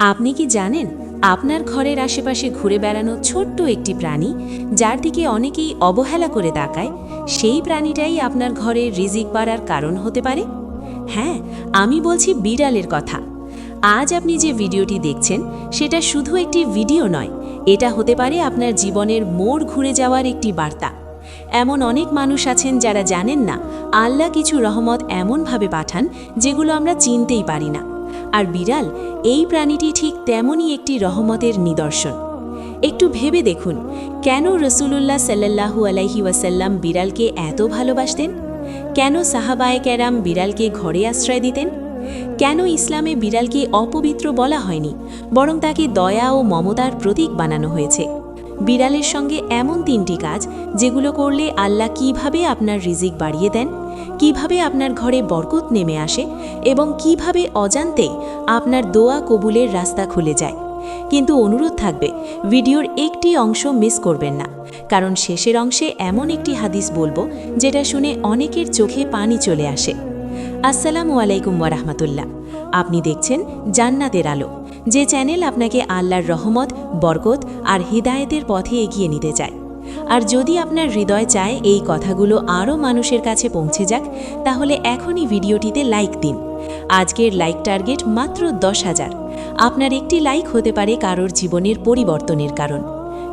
আপনি কি জানেন, আপনার ঘরের আশেপাশে ঘুরে বেড়ানো ছোট্ট একটি প্রাণী, যার দিকে অনেকেই অবহেলা করে তাকায়, সেই প্রাণীটাই আপনার ঘরে রিজিক বাড়ার কারণ হতে পারে? হ্যাঁ আমি বলছি বিড়ালের কথা। আজ আপনি যে ভিডিওটি দেখছেন, সেটা শুধু একটি ভিডিও নয়, এটা হতে পারে আপনার জীবনের মোড় ঘুরে যাওয়ার একটি বার্তা। এমন অনেক মানুষ আছেন যারা জানেন না, আল্লাহ কিছু রহমত এমনভাবে পাঠান, যেগুলো আমরা চিনতেই পারি না। আর বিড়াল এই প্রাণীটি ঠিক তেমনই একটি রহমতের নিদর্শন। একটু ভেবে দেখুন, কেন রসুলুল্লাহ সাল্লাহু আলাইহি ওয়াসাল্লাম বিড়ালকে এত ভালোবাসতেন? কেন সাহাবায়ে ক্যারাম বিড়ালকে ঘরে আশ্রয় দিতেন? কেন ইসলামে বিড়ালকে অপবিত্র বলা হয়নি, বরং তাকে দয়া ও মমতার প্রতীক বানানো হয়েছে? বিড়ালের সঙ্গে এমন তিনটি কাজ, যেগুলো করলে আল্লাহ কীভাবে আপনার রিজিক বাড়িয়ে দেন? কীভাবে আপনার ঘরে বরকত নেমে আসে এবং কীভাবে অজান্তেই আপনার দোয়া কবুলের রাস্তা খুলে যায়। কিন্তু অনুরোধ থাকবে, ভিডিওর একটি অংশ মিস করবেন না, কারণ শেষের অংশে এমন একটি হাদিস বলব যেটা শুনে অনেকের চোখে পানি চলে আসে। আসসালামু আলাইকুম ওয়ারাহমাতুল্লাহ আপনি দেখছেন জান্নাতের আলো, যে চ্যানেল আপনাকে আল্লাহর রহমত, বরকত আর হিদায়েতের পথে এগিয়ে নিতে চায়। আর যদি আপনার হৃদয় চায় এই কথাগুলো আরও মানুষের কাছে পৌঁছে যাক, তাহলে এখনই ভিডিওটিতে লাইক দিন। আজকের লাইক টার্গেট মাত্র দশ হাজার। আপনার একটি লাইক হতে পারে কারোর জীবনের পরিবর্তনের কারণ।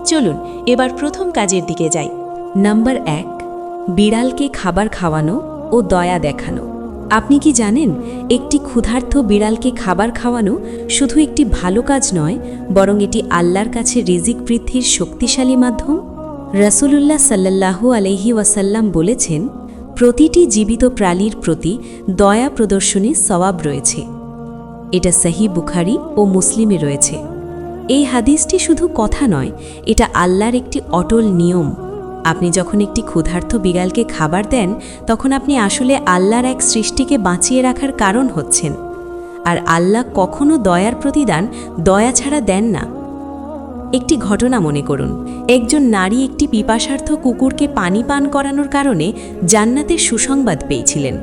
চলুন, এবার প্রথম কাজের দিকে যাই। নাম্বার এক, বিড়ালকে খাবার খাওয়ানো ও দয়া দেখানো। আপনি কি জানেন, একটি ক্ষুধার্ত বিড়ালকে খাবার খাওয়ানো শুধু একটি ভালো কাজ নয়, বরং এটি আল্লাহর কাছে রিজিক বৃদ্ধির শক্তিশালী মাধ্যম? রাসূলুল্লাহ সাল্লাল্লাহু আলহি ওয়াসাল্লাম বলেছেন, প্রতিটি জীবিত প্রাণীর প্রতি দয়া প্রদর্শনে সওয়াব রয়েছে। এটা সহি বুখারি ও মুসলিমে রয়েছে। এই হাদিসটি শুধু কথা নয়, এটা আল্লাহর একটি অটল নিয়ম। আপনি যখন একটি ক্ষুধার্ত বিড়ালকে খাবার দেন, তখন আপনি আসলে আল্লাহর এক সৃষ্টিকে বাঁচিয়ে রাখার কারণ হচ্ছেন। আর আল্লাহ কখনো দয়ার প্রতিদান দয়া ছাড়া দেন না। একটি ঘটনা মনে করুন। একজন নারী একটি পিপাসার্থ কুকুরকে পানি পান করানোর কারণে জান্নাতের সুসংবাদ পেয়েছিলেন।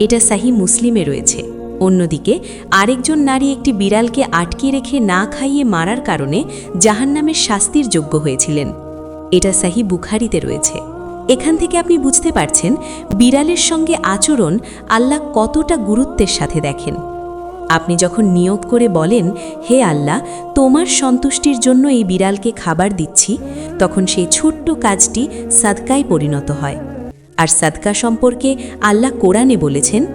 এটা সাহি মুসলিমে রয়েছে। অন্যদিকে, আরেকজন নারী একটি বিড়ালকে আটকে রেখে না খাইয়ে মারার কারণে জাহান্নামের শাস্তির যোগ্য হয়েছিলেন। এটা সাহি বুখারিতে রয়েছে। এখান থেকে আপনি বুঝতে পারছেন, বিড়ালের সঙ্গে আচরণ আল্লাহ কতটা গুরুত্বের সাথে দেখেন। আপনি যখন নিয়োগ করে বলেন, হে আল্লাহ, তোমার সন্তুষ্টির জন্য এই বিড়ালকে খাবার দিচ্ছি, তখন সেই ছোট্ট কাজটি সাদকায় পরিণত হয়। আর সাদকা সম্পর্কে আল্লাহ কোরআনে বলেছেন,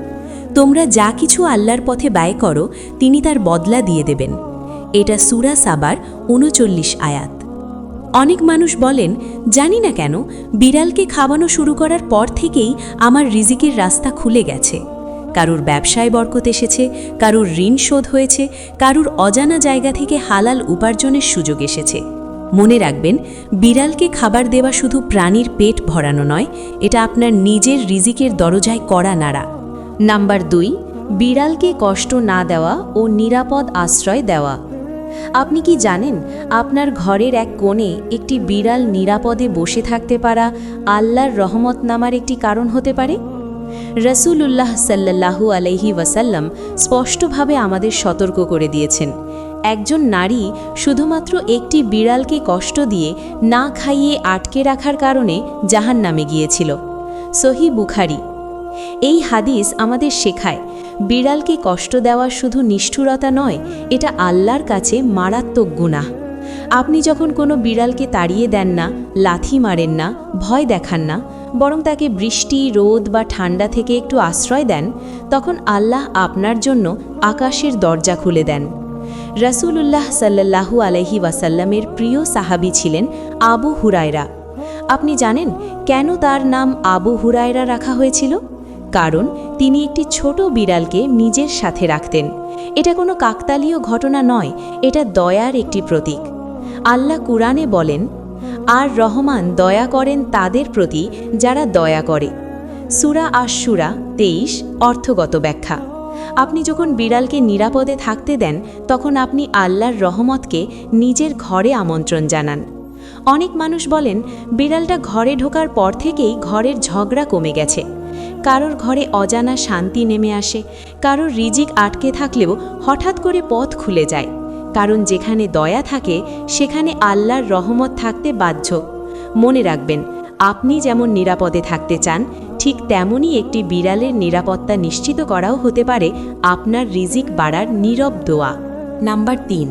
তোমরা যা কিছু আল্লাহর পথে ব্যয় করো, তিনি তার বদলা দিয়ে দেবেন। এটা সুরা সাবার উনচল্লিশ আয়াত। অনেক মানুষ বলেন, জানি না কেন, বিড়ালকে খাওয়ানো শুরু করার পর থেকেই আমার রিজিকের রাস্তা খুলে গেছে। কারুর ব্যবসায় বরকত এসেছে, কারুর ঋণ শোধ হয়েছে, কারুর অজানা জায়গা থেকে হালাল উপার্জনের সুযোগ এসেছে। মনে রাখবেন, বিড়ালকে খাবার দেওয়া শুধু প্রাণীর পেট ভরানো নয়, এটা আপনার নিজের রিজিকের দরজায় কড়া নাড়া। নাম্বার দুই, বিড়ালকে কষ্ট না দেওয়া ও নিরাপদ আশ্রয় দেওয়া। আপনি কি জানেন, আপনার ঘরের এক কোণে একটি বিড়াল নিরাপদে বসে থাকতে পারা আল্লাহর রহমত নামার একটি কারণ হতে পারে? রসুলুল্লাহ সাল্লাহু আলহি ওয়াসাল্লাম স্পষ্টভাবে আমাদের সতর্ক করে দিয়েছেন। একজন নারী শুধুমাত্র একটি বিড়ালকে কষ্ট দিয়ে না খাইয়ে আটকে রাখার কারণে জাহান নামে গিয়েছিল। সহি বুখারি। এই হাদিস আমাদের শেখায়, বিড়ালকে কষ্ট দেওয়া শুধু নিষ্ঠুরতা নয়, এটা আল্লাহর কাছে মারাত্মক গুনাহ। আপনি যখন কোনো বিড়ালকে তাড়িয়ে দেন না, লাথি মারেন না, ভয় দেখান না, বরং তাকে বৃষ্টি, রোদ বা ঠান্ডা থেকে একটু আশ্রয় দেন, তখন আল্লাহ আপনার জন্য আকাশের দরজা খুলে দেন। রাসূলুল্লাহ সাল্লাল্লাহু আলহি ওয়াসাল্লামের প্রিয় সাহাবি ছিলেন আবু হুরায়রা। আপনি জানেন কেন তার নাম আবু হুরায়রা রাখা হয়েছিল? কারণ তিনি একটি ছোট বিড়ালকে নিজের সাথে রাখতেন। এটা কোনো কাকতালীয় ঘটনা নয়, এটা দয়ার একটি প্রতীক। আল্লাহ কুরআনে বলেন, আর রহমান দয়া করেন তাদের প্রতি যারা দয়া করে। সুরা আশুরা তেইশ, অর্থগত ব্যাখ্যা। আপনি যখন বিড়ালকে নিরাপদে থাকতে দেন, তখন আপনি আল্লাহর রহমতকে নিজের ঘরে আমন্ত্রণ জানান। অনেক মানুষ বলেন, বিড়ালটা ঘরে ঢোকার পর থেকেই ঘরের ঝগড়া কমে গেছে। কারোর ঘরে অজানা শান্তি নেমে আসে, কারোর রিজিক আটকে থাকলেও হঠাৎ করে পথ খুলে যায়। কারণ যেখানে দয়া থাকে, সেখানে আল্লাহর রহমত থাকতে বাধ্য। মনে রাখবেন, আপনি যেমন নিরাপদে থাকতে চান, ঠিক তেমনই একটি বিড়ালের নিরাপত্তা নিশ্চিত করাও হতে পারে আপনার রিজিক বাড়ার নীরব দোয়া। নাম্বার তিন,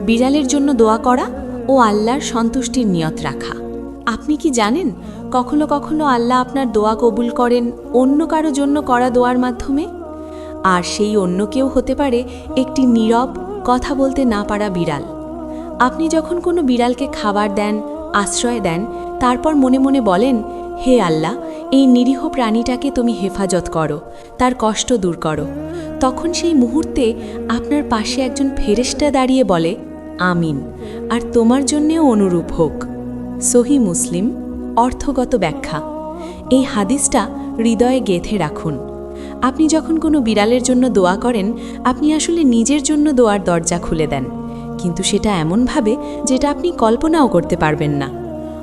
বিড়ালের জন্য দোয়া করা ও আল্লাহর সন্তুষ্টির নিয়ত রাখা। আপনি কি জানেন, কখনো কখনো আল্লাহ আপনার দোয়া কবুল করেন অন্য কারও জন্য করা দোয়ার মাধ্যমে? আর সেই অন্য কেউ হতে পারে একটি নীরব কথা বলতে না পারা বিড়াল। আপনি যখন কোনো বিড়ালকে খাবার দেন, আশ্রয় দেন, তারপর মনে মনে বলেন, হে আল্লাহ, এই নিরীহ প্রাণীটাকে তুমি হেফাজত করো, তার কষ্ট দূর করো। তখন সেই মুহূর্তে আপনার পাশে একজন ফেরেশতা দাঁড়িয়ে বলে, আমিন। আর তোমার জন্যেও অনুরূপ হোক। সহি মুসলিম, অর্থগত ব্যাখ্যা। এই হাদিসটা হৃদয়ে গেঁথে রাখুন। আপনি যখন কোনো বিড়ালের জন্য দোয়া করেন, আপনি আসলে নিজের জন্য দোয়ার দরজা খুলে দেন। কিন্তু সেটা এমনভাবে যেটা আপনি কল্পনাও করতে পারবেন না।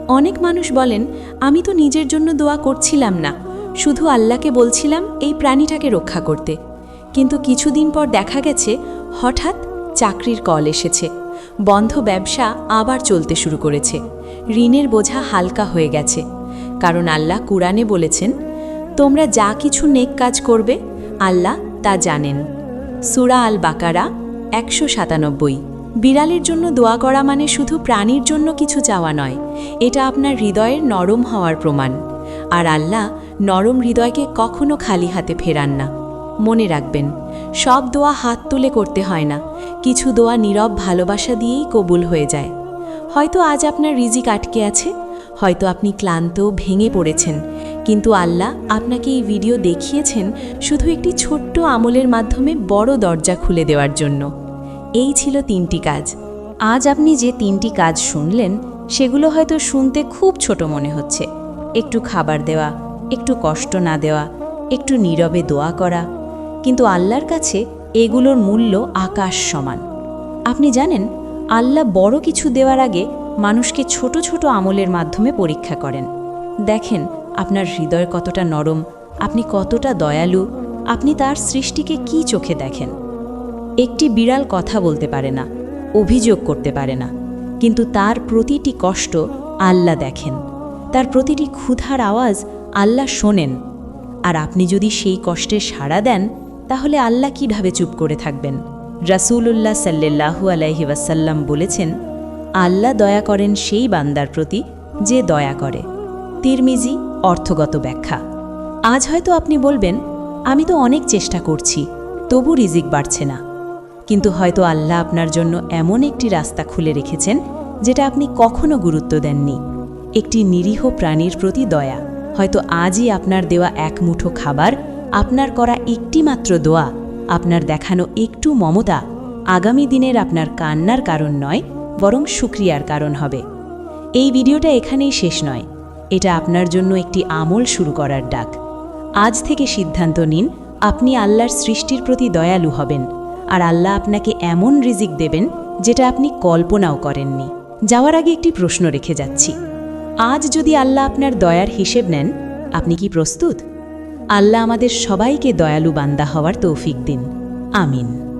অনেক মানুষ বলেন, আমি তো নিজের জন্য দোয়া করছিলাম না। শুধু আল্লাহকে বলছিলাম এই প্রাণীটাকে রক্ষা করতে। কিন্তু কিছুদিন পর দেখা গেছে, হঠাৎ চাকরির কল এসেছে। বন্ধ ব্যবসা আবার চলতে শুরু করেছে। ঋণের বোঝা হালকা হয়ে গেছে। কারণ আল্লাহ কুরআনে বলেছেন তোমরা যা কিছু নেক কাজ করবে, আল্লাহ তা জানেন। সুরা আল বাকারা একশো সাতানব্বই। বিড়ালের জন্য দোয়া করা মানে শুধু প্রাণীর জন্য কিছু চাওয়া নয়, এটা আপনার হৃদয়ের নরম হওয়ার প্রমাণ। আর আল্লাহ নরম হৃদয়কে কখনো খালি হাতে ফেরান না। মনে রাখবেন, সব দোয়া হাত তুলে করতে হয় না, কিছু দোয়া নীরব ভালোবাসা দিয়েই কবুল হয়ে যায়। হয়তো আজ আপনার রিজিক আটকে আছে, হয়তো আপনি ক্লান্ত, ভেঙে পড়েছেন কিন্তু আল্লাহ আপনাকে এই ভিডিও দেখিয়েছেন শুধু একটি ছোট্ট আমলের মাধ্যমে বড় দরজা খুলে দেওয়ার জন্য। এই ছিল তিনটি কাজ। আজ আপনি যে তিনটি কাজ শুনলেন, সেগুলো হয়তো শুনতে খুব ছোট মনে হচ্ছে। একটু খাবার দেওয়া, একটু কষ্ট না দেওয়া, একটু নীরবে দোয়া করা। কিন্তু আল্লাহর কাছে এগুলোর মূল্য আকাশ সমান। আপনি জানেন, আল্লাহ বড় কিছু দেওয়ার আগে মানুষকে ছোট ছোট আমলের মাধ্যমে পরীক্ষা করেন। দেখেন, আপনার হৃদয় কতটা নরম, আপনি কতটা দয়ালু, আপনি তার সৃষ্টিকে কি চোখে দেখেন? একটি বিড়াল কথা বলতে পারে না, অভিযোগ করতে পারে না, কিন্তু তার প্রতিটি কষ্ট আল্লাহ দেখেন। তার প্রতিটি ক্ষুধার আওয়াজ আল্লাহ শোনেন। আর আপনি যদি সেই কষ্টে সাড়া দেন, তাহলে আল্লাহ কীভাবে চুপ করে থাকবেন? রাসূলুল্লাহ সাল্লাল্লাহু আলাইহি ওয়াসাল্লাম বলেছেন, আল্লাহ দয়া করেন সেই বান্দার প্রতি যে দয়া করে। তিরমিজি অর্থগত ব্যাখ্যা। আজ হয়তো আপনি বলবেন, আমি তো অনেক চেষ্টা করছি, তবু রিজিক বাড়ছে না। কিন্তু হয়তো আল্লাহ আপনার জন্য এমন একটি রাস্তা খুলে রেখেছেন, যেটা আপনি কখনো গুরুত্ব দেননি। একটি নিরীহ প্রাণীর প্রতি দয়া। হয়তো আজই আপনার দেওয়া এক মুঠো খাবার, আপনার করা একটি মাত্র দোয়া, আপনার দেখানো একটু মমতা, আগামী দিনের আপনার কান্নার কারণ নয়, বরং সুক্রিয়ার কারণ হবে। এই ভিডিওটা এখানেই শেষ নয়। এটা আপনার জন্য একটি আমল শুরু করার ডাক। আজ থেকে সিদ্ধান্ত নিন, আপনি আল্লাহর সৃষ্টির প্রতি দয়ালু হবেন, আর আল্লাহ আপনাকে এমন রিজিক দেবেন যেটা আপনি কল্পনাও করেননি। যাওয়ার আগে একটি প্রশ্ন রেখে যাচ্ছি। আজ যদি আল্লাহ আপনার দয়ার হিসেব নেন, আপনি কি প্রস্তুত? আল্লাহ আমাদের সবাইকে দয়ালু বান্দা হওয়ার তৌফিক দিন। আমিন।